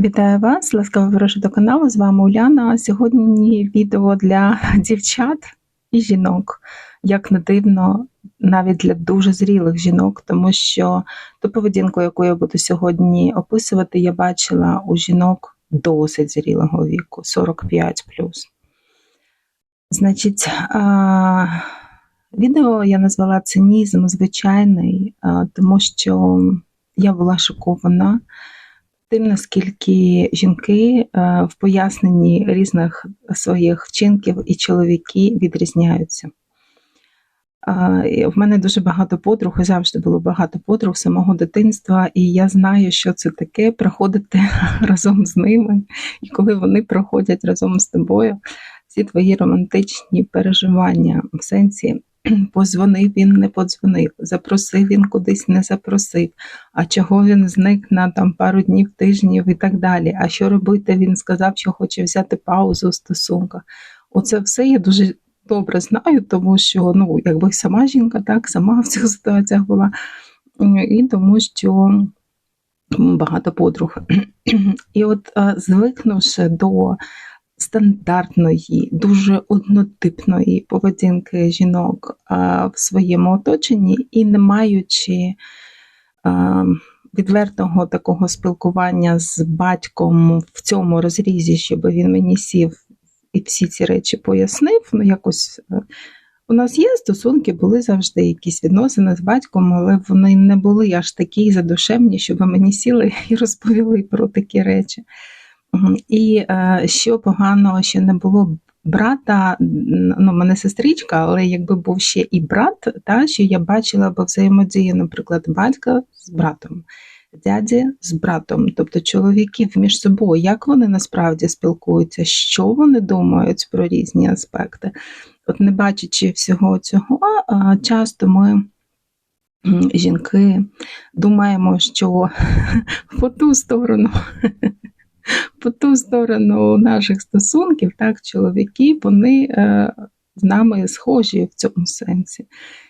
Вітаю вас, ласкаво прошу до каналу. З вами Уляна. Сьогодні відео для дівчат і жінок, як не дивно, навіть для дуже зрілих жінок, тому що ту поведінку, яку я буду сьогодні описувати, я бачила у жінок досить зрілого віку, 45 Значить, відео я назвала цинізм звичайний, тому що я була шокована тим, наскільки жінки е, в поясненні різних своїх вчинків і чоловіки відрізняються. В мене дуже багато подруг, і завжди було багато подруг самого дитинства, і я знаю, що це таке проходити разом з ними. І коли вони проходять разом з тобою всі твої романтичні переживання в сенсі Позвонив він, не подзвонив, запросив він кудись, не запросив, а чого він зник на там пару днів, тижнів і так далі. А що робити? Він сказав, що хоче взяти паузу у стосунках. Оце все я дуже добре знаю, тому що ну, якби сама жінка, так, сама в цих ситуаціях була, і тому що багато подруг. І от звикнувши до стандартної, дуже однотипної поведінки жінок в своєму оточенні і не маючи відвертого такого спілкування з батьком в цьому розрізі, щоб він мені сів і всі ці речі пояснив. Ну, якось е, у нас є стосунки, були завжди якісь відносини з батьком, але вони не були аж такі задушевні, щоб мені сіли і розповіли про такі речі. І е, що поганого, що не було брата, ну, мене сестричка, але якби був ще і брат, та, що я бачила б взаємодію, наприклад, батька з братом, дяді з братом, тобто чоловіків між собою, як вони насправді спілкуються, що вони думають про різні аспекти. От не бачачи всього цього, часто ми. Жінки думаємо, що по ту сторону по ту сторону наших стосунків, так, чоловіки, вони е, з нами схожі в цьому сенсі.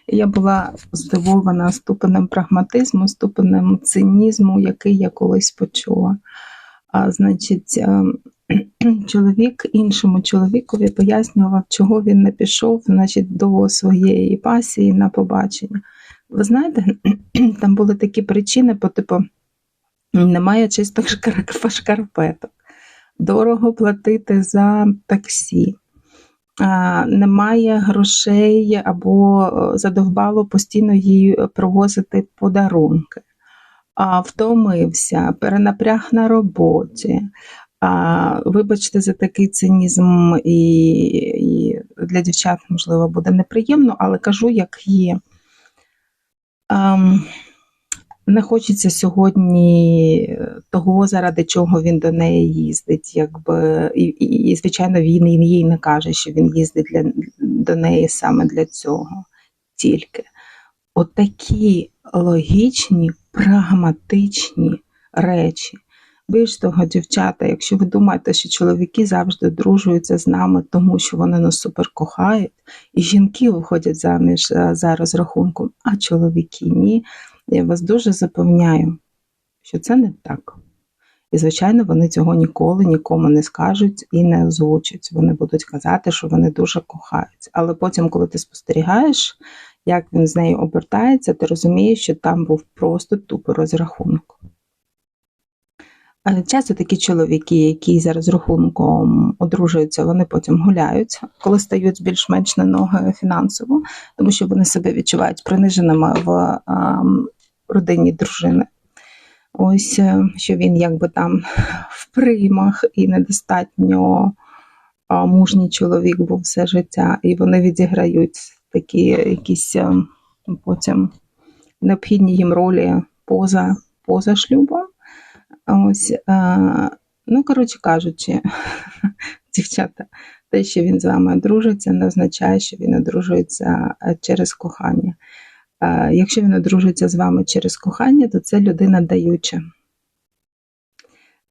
Я була здивована ступенем прагматизму, ступенем цинізму, який я колись почула. А значить, е, чоловік іншому чоловікові пояснював, чого він не пішов значить, до своєї пасії на побачення. Ви знаєте, там були такі причини, по типу немає чистих шкарпеток, дорого платити за таксі, немає грошей або е, задовбало постійно їй провозити подарунки, втомився, перенапряг на роботі. Вибачте, за такий цинізм, і, і для дівчат, можливо, буде неприємно, але кажу, як є. Не хочеться сьогодні е, того, заради чого він до неї їздить, якби і, і, і звичайно, він їй не каже, що він їздить для, до неї саме для цього. Тільки отакі логічні, прагматичні речі. Більш того, дівчата, якщо ви думаєте, що чоловіки завжди одружуються з нами, тому що вони нас супер кохають, і жінки виходять заміж е, за розрахунком, а чоловіки ні. Я вас дуже запевняю, що це не так. І, звичайно, вони цього ніколи нікому не скажуть і не озвучать. Вони будуть казати, що вони дуже кохають. Але потім, коли ти спостерігаєш, як він з нею обертається, ти розумієш, що там був просто тупий розрахунок. Часто такі чоловіки, які за розрахунком одружуються, вони потім гуляють, коли стають більш-менш на ноги фінансово, тому що вони себе відчувають приниженими в родині дружини. Ось е, що він якби там в приймах і недостатньо мужній чоловік був все життя, і вони відіграють такі якісь е, потім необхідні їм ролі поза поза шлюбом. Ось, е, ну, коротше кажучи, дівчата, те, що він з вами одружиться, не означає, що він одружується через кохання. Якщо він одружується з вами через кохання, то це людина даюча.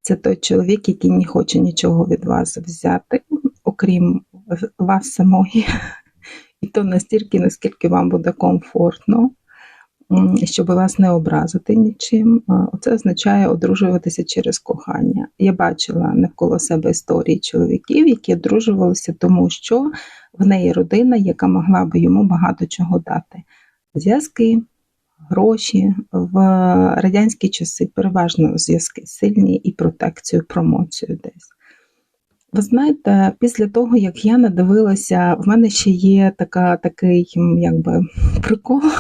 Це той чоловік, який не хоче нічого від вас взяти, окрім вас самої. І то настільки, наскільки вам буде комфортно. щоб вас не образити нічим. Це означає одружуватися через кохання. Я бачила навколо себе історії чоловіків, які одружувалися, тому що в неї родина, яка могла би йому багато чого дати. Зв'язки, гроші в радянські часи переважно зв'язки сильні і протекцію, промоцію десь. Ви знаєте, після того, як я надивилася, в мене ще є така, такий якби прикол.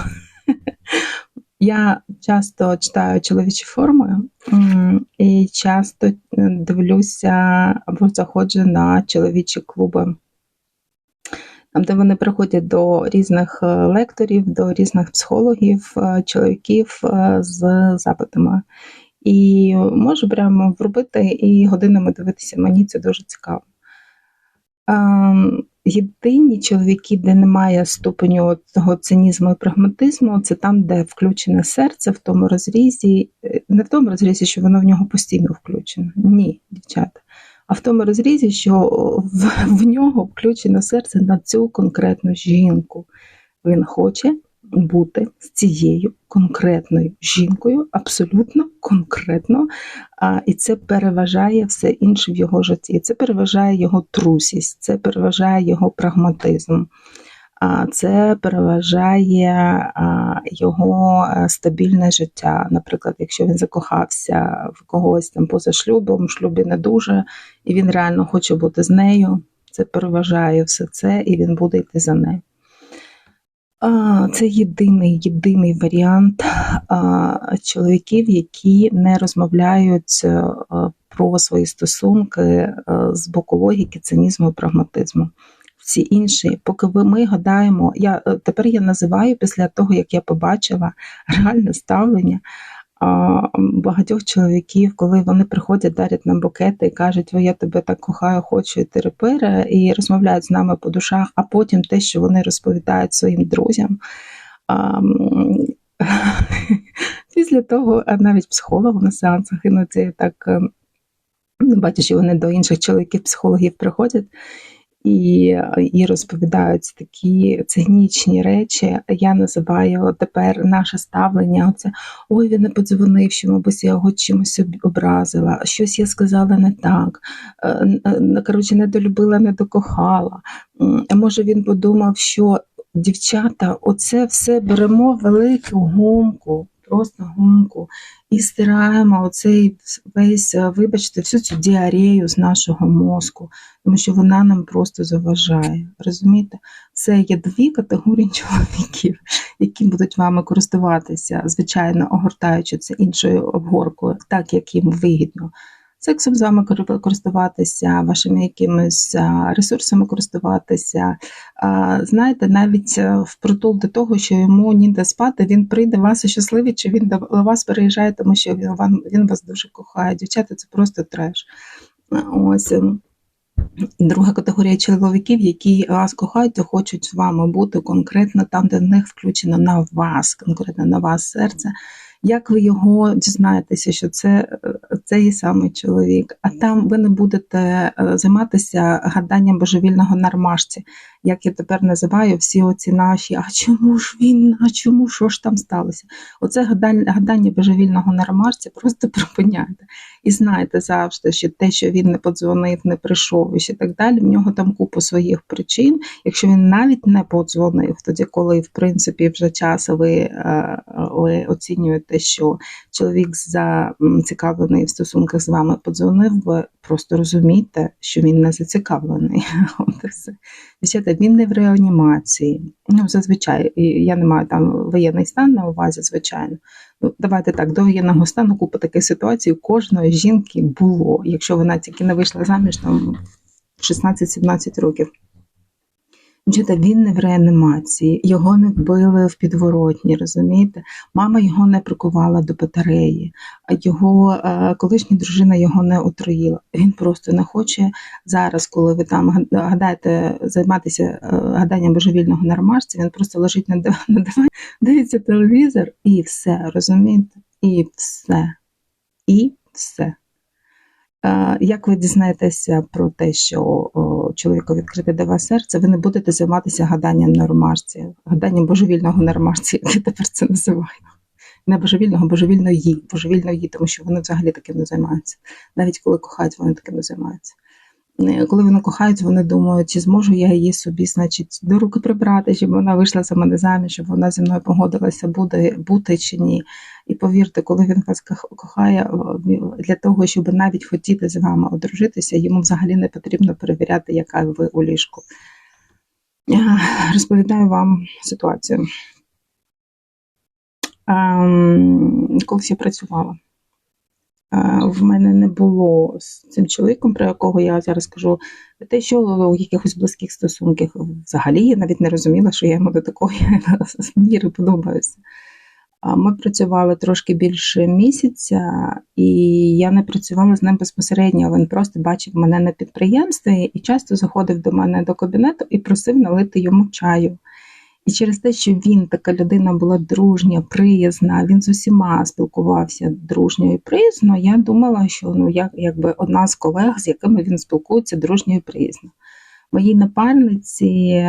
Я часто читаю чоловічі форми і часто е, дивлюся або заходжу на чоловічі клуби, там, де вони приходять до різних е, лекторів, до різних психологів, е, чоловіків е, з запитами. І можу прямо вробити і годинами дивитися. Мені це дуже цікаво. Ем, Єдині чоловіки, де немає ступеню того цинізму і прагматизму, це там, де включене серце в тому розрізі, не в тому розрізі, що воно в нього постійно включено. Ні, дівчата. А в тому розрізі, що в, в нього включено серце на цю конкретну жінку. Він хоче бути з цією конкретною жінкою, абсолютно конкретно, а, і це переважає все інше в його житті. Це переважає його трусість, це переважає його прагматизм, це переважає його е, стабільне життя. Наприклад, якщо він закохався в когось там поза шлюбом, в шлюбі не дуже, і він реально хоче бути з нею, це переважає все це, і він буде йти за нею. Це єдиний єдиний варіант чоловіків, які не розмовляють е, про свої стосунки е, з боку логіки, цинізму і прагматизму. Всі інші, поки ми гадаємо, я е, тепер я називаю після того, як я побачила реальне ставлення а, багатьох чоловіків, коли вони приходять, дарять нам букети і кажуть, «Ой, я тебе так кохаю, хочу і терапера, і розмовляють з нами по душах, а потім те, що вони розповідають своїм друзям. А, Після того, навіть психологу на сеансах іноді так е, ну, бачу, що вони до інших чоловіків-психологів приходять і, і розповідають такі цинічні речі. Я називаю тепер наше ставлення. Оце ой, він не подзвонив, що, мабуть, я його чимось образила, щось я сказала не так. е, е, Коротше, недолюбила, не докохала. Може, він подумав, що дівчата, оце все беремо велику гумку. Просто гумку і стираємо оцей весь, е, вибачте, всю цю діарею з нашого мозку тому що вона нам просто заважає. Розумієте? Це є дві категорії чоловіків, які будуть вами користуватися, звичайно, огортаючи це іншою обгоркою, так як їм вигідно. Сексом з вами користуватися, вашими якимись ресурсами користуватися. Знаєте, навіть е, впритул до того, що йому ніде спати, він прийде вас щасливий, чи він до вас переїжджає, тому що він, вам- він вас дуже кохає. Дівчата, це просто треш. Ось. ем, Друга категорія чоловіків, які вас кохають і хочуть з вами бути конкретно там, де в них включено на вас, конкретно на вас серце. Як ви його дізнаєтеся, що це е, цей самий чоловік, а там ви не будете е, займатися гаданням божевільного на ромашці, як я тепер називаю всі оці наші, а чому ж він, а чому що ж там сталося? Оце гадання, божевільного на ромашці просто припиняйте. І знайте завжди, що те, що він не подзвонив, не прийшов і ще так далі, в нього там купа своїх причин. Якщо він навіть не подзвонив, тоді, коли в принципі вже час ви, е, ви оцінюєте, що чоловік зацікавлений в стосунках з вами подзвонив, ви просто розумієте, що він не зацікавлений. Дівчата, він не в реанімації. Ну, зазвичай, я не маю там воєнний стан на увазі, звичайно. Ну, давайте так, до воєнного стану купа таких ситуацій у кожної жінки було, якщо вона тільки не вийшла заміж там 16-17 років. Дівчата, він не в реанімації, його не вбили в підворотні, розумієте? Мама його не прикувала до батареї, а його е, колишня дружина його не отруїла. Він просто не хоче зараз, коли ви там гадаєте займатися е, гаданням божевільного на він просто лежить на див- на дивані, дивиться телевізор і все, розумієте? І все. І все. Як ви дізнаєтеся про те, що чоловіку відкрите до вас серце, ви не будете займатися гаданням на ромашці, гаданням божевільного нормашці, як я тепер це називаю. Не божевільного, божевільної, божевільної, тому що вони взагалі таким не займаються. Навіть коли кохають, вони таким не займаються. Е, Коли вони кохають, вони думають, чи зможу я її собі, значить, до руки прибрати, щоб вона вийшла за мене заміж, щоб вона зі мною погодилася, буде бути чи ні. І повірте, коли він вас кохає, для того, щоб навіть хотіти з вами одружитися, йому взагалі не потрібно перевіряти, яка ви у ліжку. Я Розповідаю вам ситуацію. Ем, Колись я працювала. В мене не було з цим чоловіком, про якого я зараз кажу, те, що у якихось близьких стосунках взагалі я навіть не розуміла, що я йому до такої міри подобаюся. Ми працювали трошки більше місяця, і я не працювала з ним безпосередньо. Він просто бачив мене на підприємстві і часто заходив до мене до кабінету і просив налити йому чаю. І через те, що він така людина була дружня, приязна, він з усіма спілкувався дружньо і приязно. Я думала, що ну як якби одна з колег, з якими він спілкується дружньо і приязно. Моїй напарниці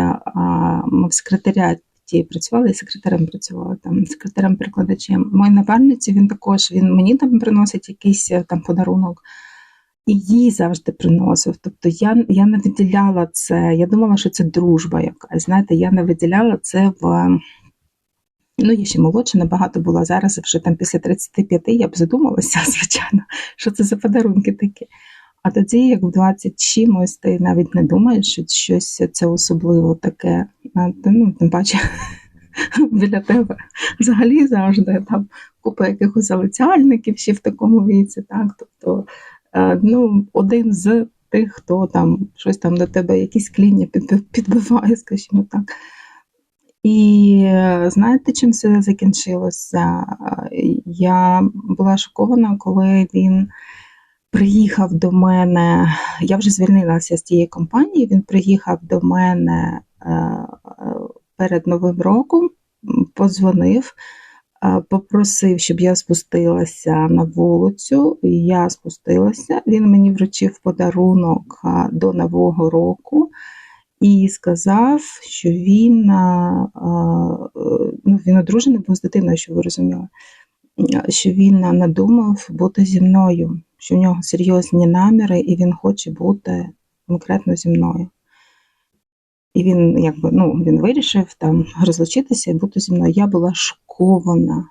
ми в секретаріаті працювали, і секретарем працювала там, секретарем-перекладачем. Моїй напарниці він також він мені там приносить якийсь е, там подарунок. І їй завжди приносив. Тобто я, я не виділяла це. Я думала, що це дружба якась. Знаєте, я не виділяла це в. Ну, я ще молодша, набагато була зараз, вже там після 35 я б задумалася, звичайно, що це за подарунки такі. А тоді, як в 20 чимось, ти навіть не думаєш, що щось це особливо таке. Ну, тим паче біля тебе взагалі завжди там купа якихось залицяльників ще в такому віці. Так? Тобто, ну, один з тих, хто там щось там до тебе, якісь кління підбиває, скажімо так. І е, знаєте, чим це закінчилося? Е, Я була шокована, коли він приїхав до мене. Я вже звільнилася з тієї компанії. Він приїхав до мене е, е, перед Новим роком, подзвонив, е, попросив, щоб я спустилася на вулицю. Я спустилася. Він мені вручив подарунок до Нового року і сказав, що він, ну, він одружений був з дитиною, щоб ви розуміли, що він надумав бути зі мною, що в нього серйозні наміри, і він хоче бути конкретно зі мною. І він якби ну, він вирішив там розлучитися і бути зі мною. Я була шокована.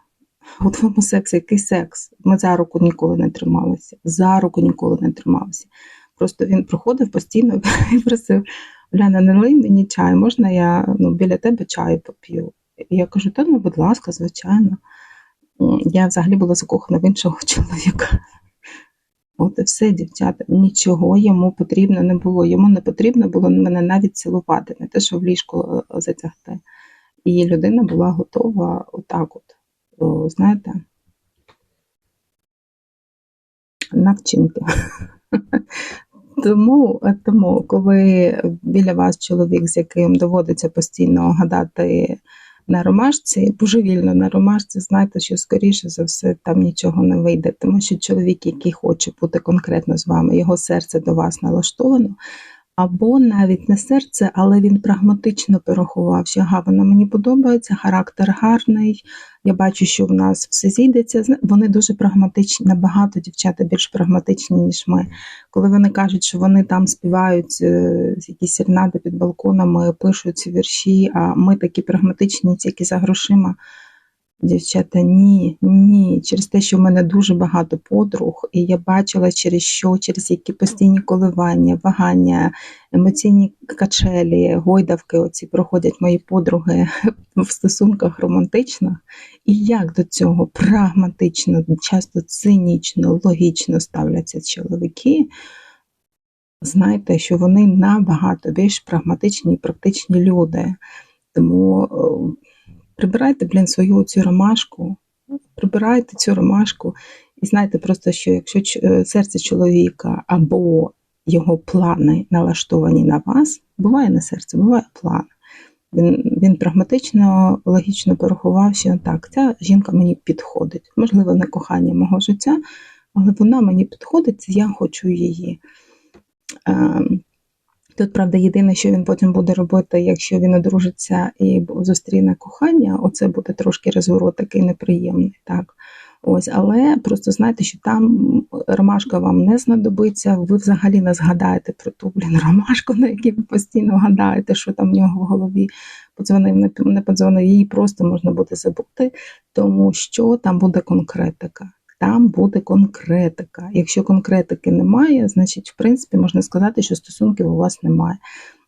У твоєму сексі який секс? Ми за руку ніколи не трималися. За руку ніколи не трималися. Просто він проходив постійно і просив: Уляна, налий мені чай, можна я ну, біля тебе чаю поп'ю? І я кажу, та ну, будь ласка, звичайно. Я взагалі була закохана в іншого чоловіка. От і все, дівчата, нічого йому потрібно не було. Йому не потрібно було мене навіть цілувати, не те, що в ліжко е, затягти. І людина була готова отак от, о, знаєте, на вчинки. Тому, тому, коли біля вас чоловік, з яким доводиться постійно гадати на ромашці, божевільно на ромашці, знайте, що скоріше за все там нічого не вийде. Тому що чоловік, який хоче бути конкретно з вами, його серце до вас налаштовано, або навіть не серце, але він прагматично порахував, що ага, вона мені подобається, характер гарний. Я бачу, що в нас все зійдеться. Вони дуже прагматичні, набагато дівчата більш прагматичні, ніж ми. Коли вони кажуть, що вони там співають е, якісь серенади під балконами, пишуть вірші, а ми такі прагматичні, тільки за грошима. Дівчата, ні, ні. Через те, що в мене дуже багато подруг, і я бачила, через що, через які постійні коливання, вагання, емоційні качелі, гойдавки оці проходять мої подруги в стосунках романтичних. І як до цього прагматично, часто цинічно, логічно ставляться чоловіки, знайте, що вони набагато більш прагматичні і практичні люди. Тому е, прибирайте, блін, свою цю ромашку, прибирайте цю ромашку і знайте просто, що якщо е, серце чоловіка або його плани налаштовані на вас, буває не серце, буває план. Він, він прагматично, логічно порахував, що так, ця жінка мені підходить. Можливо, не кохання мого життя, але вона мені підходить, я хочу її. Тут, правда, єдине, що він потім буде робити, якщо він одружиться і зустріне кохання, оце буде трошки розворот такий неприємний. так. Ось, але просто знайте, що там ромашка вам не знадобиться, ви взагалі не згадаєте про ту блін ромашку, на якій ви постійно гадаєте, що там в нього в голові подзвонив, не подзвонив, її просто можна буде забути, тому що там буде конкретика. Там буде конкретика. Якщо конкретики немає, значить, в принципі, можна сказати, що стосунків у вас немає.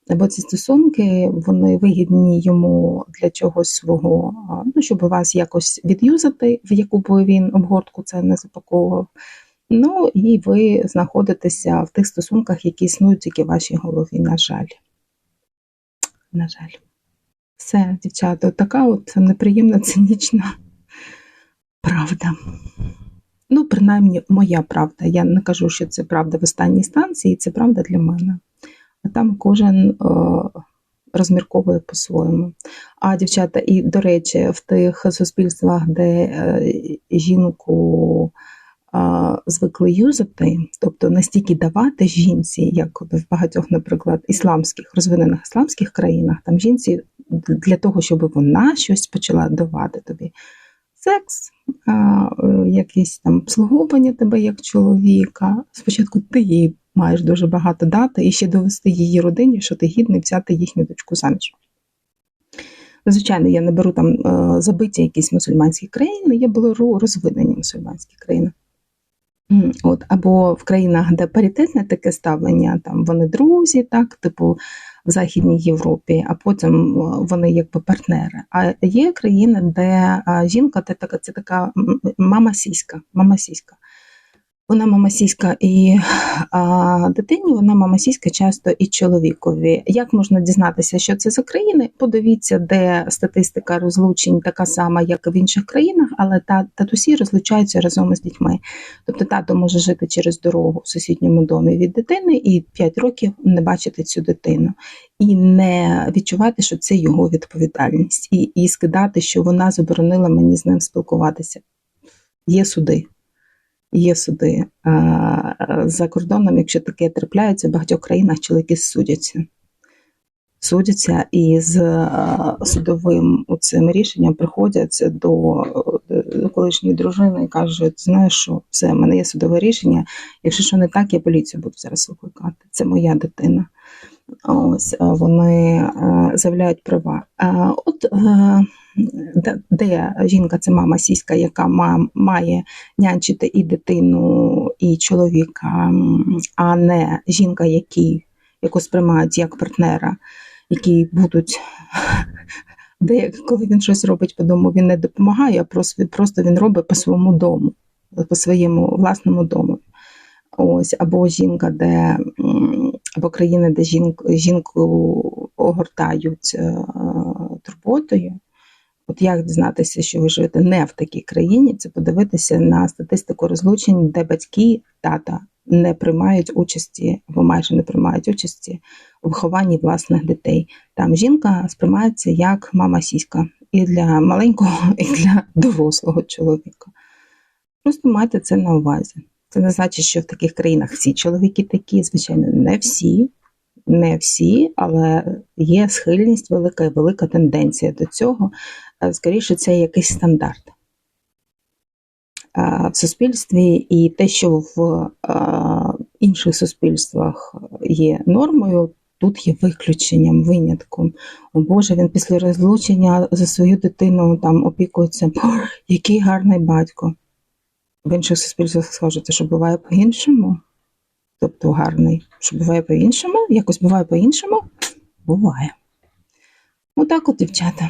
Або ці стосунки вони вигідні йому для чогось свого, ну щоб вас якось відюзати, в яку б він обгортку це не запаковував. Ну і ви знаходитеся в тих стосунках, які існують тільки в вашій голові. На жаль. На жаль. Все, дівчата, така от неприємна, цинічна правда. Ну, принаймні, моя правда. Я не кажу, що це правда в останній станції, це правда для мене. А там кожен е, розмірковує по-своєму. А дівчата, і до речі, в тих суспільствах, де е, жінку е, звикли юзати, тобто настільки давати жінці, як в багатьох, наприклад, ісламських розвинених ісламських країнах, там жінці для того, щоб вона щось почала давати тобі. Секс, е, якесь там обслуговування тебе як чоловіка. Спочатку ти їй маєш дуже багато дати і ще довести її родині, що ти гідний взяти їхню дочку заміж. Звичайно, я не беру там е, забиті якісь мусульманські країни, я беру розвинені мусульманські країни. От, або в країнах, де паритетне таке ставлення, там вони друзі, так, типу в Західній Європі, а потім е, вони якби партнери. А є країни, де е, жінка це така, це така мама сіська, мама сіська. Вона мама сіська і а, дитині, вона мама сіська часто і чоловікові. Як можна дізнатися, що це за країни? Подивіться, де статистика розлучень така сама, як і в інших країнах, але та, татусі розлучаються разом із дітьми. Тобто тато може жити через дорогу в сусідньому домі від дитини і 5 років не бачити цю дитину, і не відчувати, що це його відповідальність, і, і скидати, що вона заборонила мені з ним спілкуватися. Є суди. Є суди А, за кордоном, якщо таке трапляється, в багатьох країнах чоловіки судяться. Судяться і з судовим цим рішенням приходять до, колишньої дружини і кажуть: знаєш що, все, в мене є судове рішення. Якщо що не так, я поліцію буду зараз викликати. Це моя дитина. Ось вони заявляють права. От е, де, жінка це мама сіська, яка ма- має нянчити і дитину, і чоловіка, а не жінка, які, яку сприймають як партнера, які будуть. Де, коли він щось робить по дому, він не допомагає, а просто він робить по своєму дому, по своєму власному дому. Ось, або жінка, де або країни, де жінку, жінку огортають е, турботою. От як дізнатися, що ви живете не в такій країні, це подивитися на статистику розлучень, де батьки, тата не приймають участі або майже не приймають участі у вихованні власних дітей. Там жінка сприймається як мама сіська і для маленького, і для дорослого чоловіка. Просто майте це на увазі. Це не значить, що в таких країнах всі чоловіки такі, звичайно, не всі, не всі, але є схильність велика і велика тенденція до цього. Е, Скоріше, це якийсь стандарт е, в суспільстві, і те, що в е, інших суспільствах є нормою, тут є виключенням, винятком. О Боже, він після розлучення за свою дитину там опікується. Який гарний батько. В інших суспільствах скажете, що буває по-іншому. Тобто гарний, що буває по-іншому, якось буває по-іншому. Буває. Отак от, дівчата.